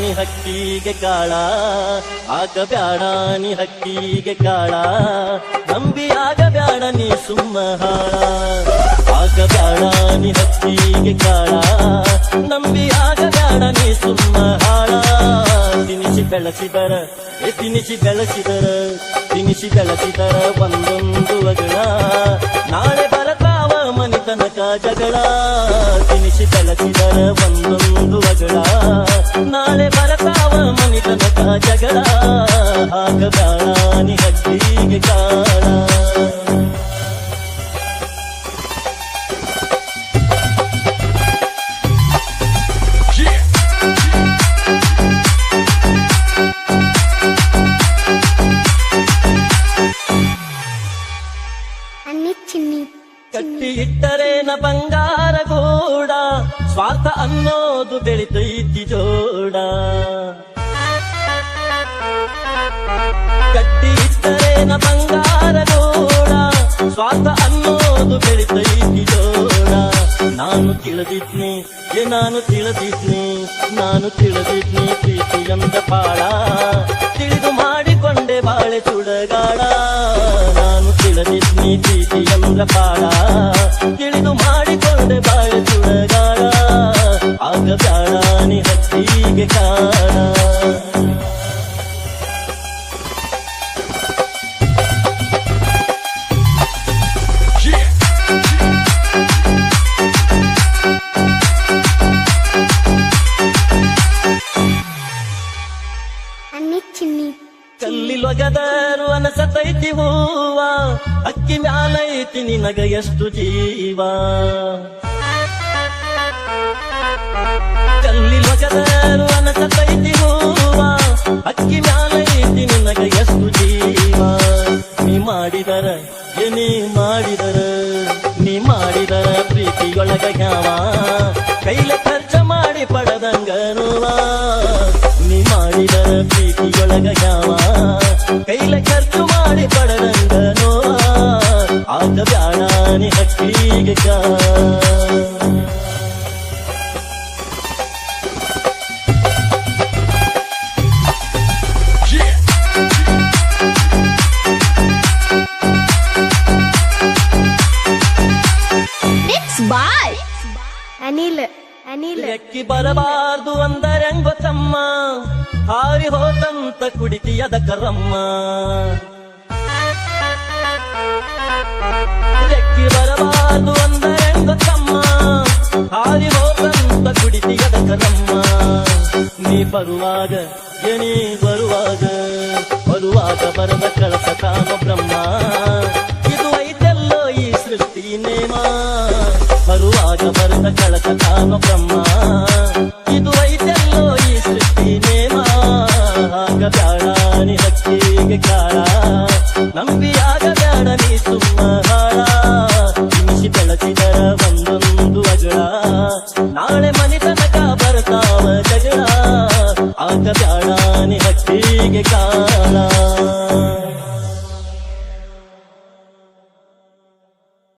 ನೀ ಹಕ್ಕಿಗೆ ಕಾಳ, ಆಗ ಬ್ಯಾಡಾನಿ ಹಕ್ಕಿಗೆ ಕಾಳ. ನಂಬಿ ಆಗ ಬ್ಯಾಡ ನೀ ಸುಮ್ಮ ಹಾಳ, ಆಗ ಬ್ಯಾಡಾನಿ ಹಕ್ಕಿಗೆ ಕಾಳ. ನಂಬಿ ಆಗ ಬ್ಯಾಡ ನೀ ಸುಮ್ಮ ಹಾಳ. ತಿನಿಸಿ ಬೆಳಸಿದರ ತಿನಿಸಿ ಬೆಳಸಿದರ ತಿನಿಸಿ ಬೆಳಸಿದರ ಒಂದೊಂದು ಅಗಳ ನಾಳೆ ಬರತಾವ ಮನಿತನಕ ಜಗಳ, ತಿನಿಸಿ ಬೆಳಸಿದರ ಒಂದೊಂದು ಅಗಳ ಜಗಳ ಆಗಬೇಡ ನೀ ಹಕ್ಕಿಗೆ ಕಾಳ ಕಟ್ಟಿ ಇಟ್ಟರೇನ ಬಂಗಾರ ಗೋಡ ಸ್ವಾರ್ಥ ಅನ್ನೋದು ಬೆಳಿತೈತಿ ಜೋಡ. ಕಟ್ಟಿ ಇಟ್ಟರೇನ ಬಂಗಾರ ಗೋಡ ಸ್ವಾರ್ಥ ಅನ್ನೋದು ಬೆಳಿತೈತಿ ಜೋಡ. ನಾನು ತಿಳಿದಿದ್ನಿ, ಏ ನಾನು ತಿಳಿದಿದ್ನಿ ನಾನು ತಿಳಿದಿದ್ನಿ ಪ್ರೀತಿ ಎಂದ ಪಾಳ. ತಿಳಿದು ಮಾಡಿಕೊಂಡೆ ಬಾಳೆ ಚುಡಗಾಡ ನಾನು ತಿಳಿದಿದ್ನಿ ಪ್ರೀತಿ ಎಂದ ಪಾಳ. ತಿಳಿದು ಮಾಡಿಕೊಂಡೆ ಬಾಳೆ ಚುಡಗಾಡ ಕಲ್ಲಿಲೊಗದರು ಅನಸತೈತಿ ಹೂವ. ಅಕ್ಕಿ ಮ್ಯಾಲೈತಿ ನಿನಗ ಎಷ್ಟು ಜೀವ. ಕಲ್ಲಿಲೊಗದರು ಅನಸತೈತಿ ಹೂವ. ಅಕ್ಕಿ ಮ್ಯಾಲೈತಿ ನಿನಗ ಎಷ್ಟು ಜೀವ. ನೀ ಮಾಡಿದರ, ಏ ನೀ ಮಾಡಿದರ. ನೀ ಮಾಡಿದರ ಪ್ರೀತಿಯೊಳಗ ಯಾವ ಕೈಲ ಖರ್ಚ ಮಾಡಿ ಪಡೆದಂಗನುವ. ನೀ ಮಾಡಿದರ ಪ್ರೀತಿಯೊಳಗ ಯಾವ ಅನಿಲ್ ಅನಿಲ್. ಎಕ್ಕಿ ಬರಬಾರ್ದು ಅಂದರೆಂಗೊ ತಮ್ಮ, ಹಾರಿ ಹೋದಂತ ಕುಡಿತಿಯದ ಕರಮ್ಮ. ಎಕ್ಕಿ ಬರಬಾರ್ದು ಅಂದರೆಂಗೊ ತಮ್ಮ, ಹಾರಿ ಹೋದಂತ ಕುಡಿತಿಯದ ಕರಮ್ಮ. ನೀ ಬರುವಾಗ ಎನಿ ಬರುವಾಗ ಬರುವಾಗ ಬರದ ಕಳಸ ಕಾಮ ಬ್ರಹ್ಮ. ಬರುವಾಗ ಬರೆದ ಕಳಕ ತಾನು ಬ್ರಹ್ಮ ಇದು ಐತೆಲ್ಲೋ ಈ ಸೃಷ್ಟಿ ನೇಮ ಆಗ ಬ್ಯಾಡ ನಿ ಹಕ್ಕಿಗೆ ಕಾಳ ನಂಬಿ ಆಗ ಬ್ಯಾಡ ನೀ ಸುಮ್ಮ ಹಾಳ ನಿಮಿಷಿ ಬೆಳಕಿದರ ಒಂದೊಂದು ಅಗಳ ನಾಳೆ ಮನಿತನಕ ಬರ್ತಾವ ಜಗಳ ಆಗ ಬ್ಯಾಡ ನಿ ಹಕ್ಕಿಗೆ ಕಾಳ